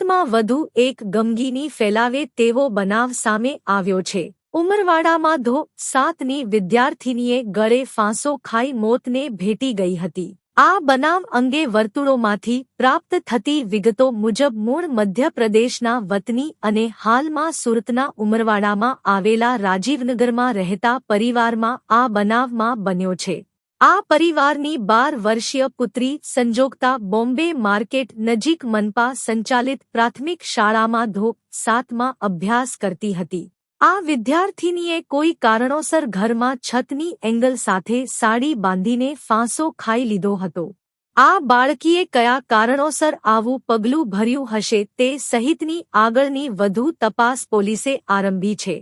સુરતમાં વધુ એક ગમગીની ફેલાવે તેવો બનાવ સામે આવ્યો છે. ઉમરવાડામાં ધો સાતની વિદ્યાર્થીનીએ ગળે ફાંસો ખાઈ મોતને ભેટી ગઈ હતી. આ બનાવ અંગે વર્તુળોમાંથી પ્રાપ્ત થતી વિગતો મુજબ મૂળ મધ્યપ્રદેશના વતની અને હાલમાં સુરતના ઉમરવાડામાં આવેલા રાજીવનગરમાં રહેતા પરિવારમાં આ બનાવમાં બન્યો છે. આ પરિવારની બાર વર્ષીય પુત્રી સંજોગતા બોમ્બે માર્કેટ નજીક મનપા સંચાલિત પ્રાથમિક શાળામાં ધો સાતમાં અભ્યાસ કરતી હતી. આ વિદ્યાર્થીનીએ કોઈ કારણોસર ઘરમાં છતની એંગલ સાથે સાડી બાંધીને ફાંસો ખાઈ લીધો હતો. આ બાળકીએ કયા કારણોસર આવું પગલું ભર્યું હશે તે સહિતની આગળની વધુ તપાસ પોલીસે આરંભી છે.